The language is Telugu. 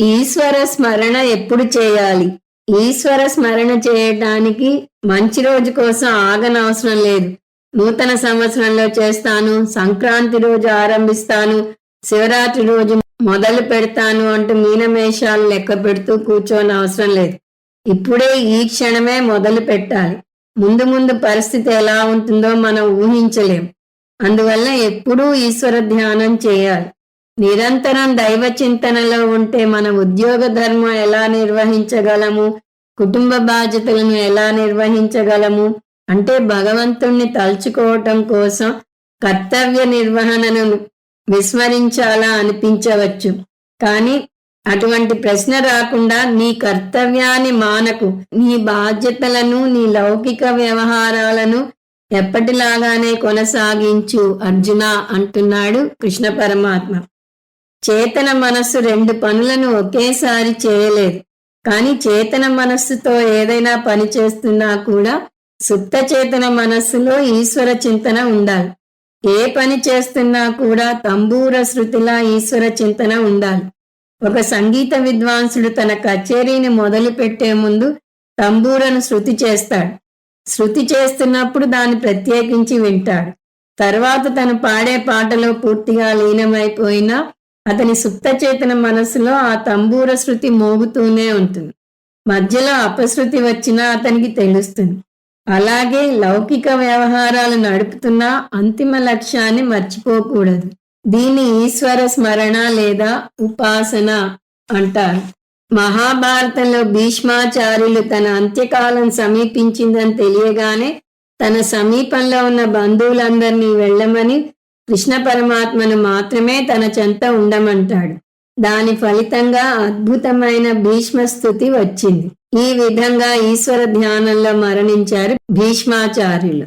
ఈశ్వర స్మరణ ఎప్పుడు చేయాలి? ఈశ్వర స్మరణ చేయటానికి మంచి రోజు కోసం ఆగనవసరం లేదు. నూతన సంవత్సరంలో చేస్తాను సంక్రాంతి రోజు ఆరంభిస్తాను శివరాత్రి రోజు మొదలు పెడతాను అంటూ మీనమేషాలు లెక్క పెడుతూ కూర్చోని అవసరం లేదు. ఇప్పుడే ఈ క్షణమే మొదలు పెట్టాలి. ముందు ముందు పరిస్థితి ఎలా ఉంటుందో మనం ఊహించలేం. అందువల్ల ఎప్పుడూ ఈశ్వర ధ్యానం చేయాలి. నిరంతరం దైవ చింతనలో ఉంటే మన ఉద్యోగ ధర్మం ఎలా నిర్వహించగలము? కుటుంబ బాధ్యతలను ఎలా నిర్వహించగలము? అంటే భగవంతుణ్ణి తలుచుకోవటం కోసం కర్తవ్య నిర్వహణను విస్మరించాలా అనిపించవచ్చు. కానీ అటువంటి ప్రశ్న రాకుండా నీ కర్తవ్యాన్ని మానకు. నీ బాధ్యతలను నీ లౌకిక వ్యవహారాలను ఎప్పటిలాగానే కొనసాగించు అర్జున అంటున్నాడు కృష్ణ పరమాత్మ. చేతన మనస్సు రెండు పనులను ఒకేసారి చేయలేదు. కానీ చేతన మనస్సుతో ఏదైనా పని చేస్తున్నా కూడా సుప్త చేతన మనస్సులో ఈశ్వర చింతన ఉండాలి. ఏ పని చేస్తున్నా కూడా తంబూర శృతిలా ఈశ్వర చింతన ఉండాలి. ఒక సంగీత విద్వాంసుడు తన కచేరీని మొదలు పెట్టే ముందు తంబూరను శృతి చేస్తాడు. శృతి చేస్తున్నప్పుడు దాన్ని ప్రత్యేకించి వింటాడు. తర్వాత తను పాడే పాటలో పూర్తిగా లీనమైపోయినా అతని సుప్తచేతన మనసులో ఆ తంబూర శృతి మోగుతూనే ఉంటుంది. మధ్యలో అపశృతి వచ్చినా అతనికి తెలుస్తుంది. అలాగే లౌకిక వ్యవహారాలు నడుపుతున్నా అంతిమ లక్ష్యాన్ని మర్చిపోకూడదు. దీన్ని ఈశ్వర స్మరణ లేదా ఉపాసన అంటారు. మహాభారతంలో భీష్మాచార్యులు తన అంత్యకాలం సమీపించిందని తెలియగానే తన సమీపంలో ఉన్న బంధువులందరినీ వెళ్ళమని కృష్ణ పరమాత్మను మాత్రమే తన చెంత ఉండమంటాడు. దాని ఫలితంగా అద్భుతమైన భీష్మ స్థుతి వచ్చింది. ఈ విధంగా ఈశ్వర ధ్యానంలో మరణించారు భీష్మాచార్యులు.